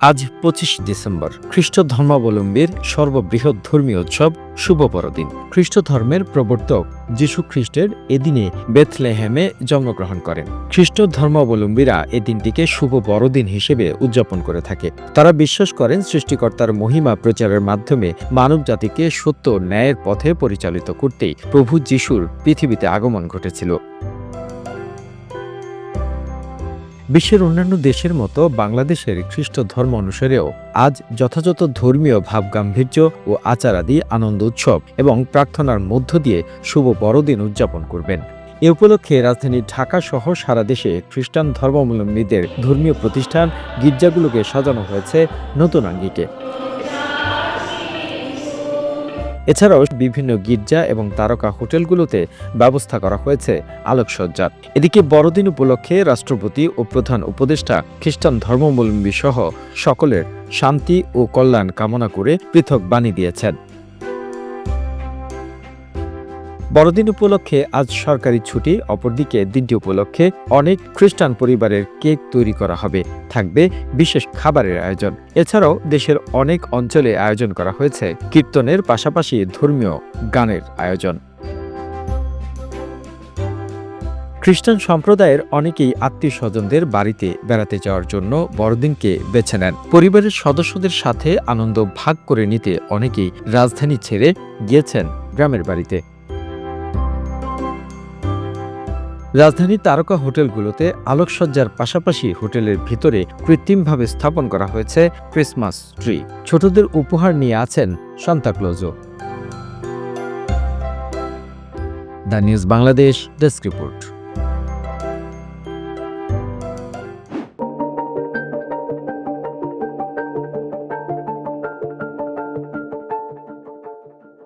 আজ পঁচিশ ডিসেম্বর খ্রিস্ট ধর্মাবলম্বীর সর্ববৃহৎ ধর্মীয় উৎসব শুভ বড়দিন খ্রিস্ট ধর্মের প্রবর্তক যীশু খ্রিস্টের এদিনে বেথলেহেমে জন্মগ্রহণ করেন। খ্রিস্ট ধর্মাবলম্বীরা এ দিনটিকে শুভ বড়দিন হিসেবে উদযাপন করে থাকে। তারা বিশ্বাস করেন সৃষ্টিকর্তার মহিমা প্রচারের মাধ্যমে মানব জাতিকে সত্য ন্যায়ের পথে পরিচালিত করতেই প্রভু যিশুর পৃথিবীতে আগমন ঘটেছিল। বিশ্বের অন্যান্য দেশের মতো বাংলাদেশের খ্রিস্ট ধর্ম অনুসারেও আজ যথাযথ ধর্মীয় ভাব গাম্ভীর্য ও আচারাদি আনন্দ উৎসব এবং প্রার্থনার মধ্য দিয়ে শুভ বড়দিন উদযাপন করবেন। এ উপলক্ষে রাজধানী ঢাকা সহ সারা দেশে খ্রিস্টান ধর্মাবলম্বীদের ধর্মীয় প্রতিষ্ঠান, গির্জাগুলোকে সাজানো হয়েছে নতুন আঙ্গিকে। এছাড়াও বিভিন্ন গির্জা এবং তারকা হোটেলগুলোতে ব্যবস্থা করা হয়েছে আলোকসজ্জার এদিকে বড়দিন উপলক্ষে রাষ্ট্রপতি ও প্রধান উপদেষ্টা খ্রিস্টান ধর্মাবলম্বী সহ সকলের শান্তি ও কল্যাণ কামনা করে পৃথক বাণী দিয়েছেন। বড়দিন উপলক্ষে আজ সরকারি ছুটি, অপরদিকে দিনটি উপলক্ষে অনেক খ্রিস্টান পরিবারের কেক তৈরি করা হবে। থাকবে বিশেষ খাবারের আয়োজন। এছাড়াও দেশের অনেক অঞ্চলে আয়োজন করা হয়েছে। কীর্তনের পাশাপাশি ধর্মীয় গানের আয়োজন। খ্রিস্টান সম্প্রদায়ের অনেকেই আত্মীয় স্বজনদের বাড়িতে বেড়াতে যাওয়ার জন্য বড়দিনকে বেছে নেন। পরিবারের সদস্যদের সাথে আনন্দ ভাগ করে নিতে অনেকেই রাজধানী ছেড়ে গিয়েছেন গ্রামের বাড়িতে। রাজধানীর তারকা হোটেলগুলোতে আলোকসজ্জার পাশাপাশি হোটেলের ভিতরে কৃত্রিমভাবে স্থাপন করা হয়েছে ক্রিসমাস ট্রি। ছোটদের উপহার নিয়ে আছেন সান্তাক্লোজও the news Bangladesh desk report.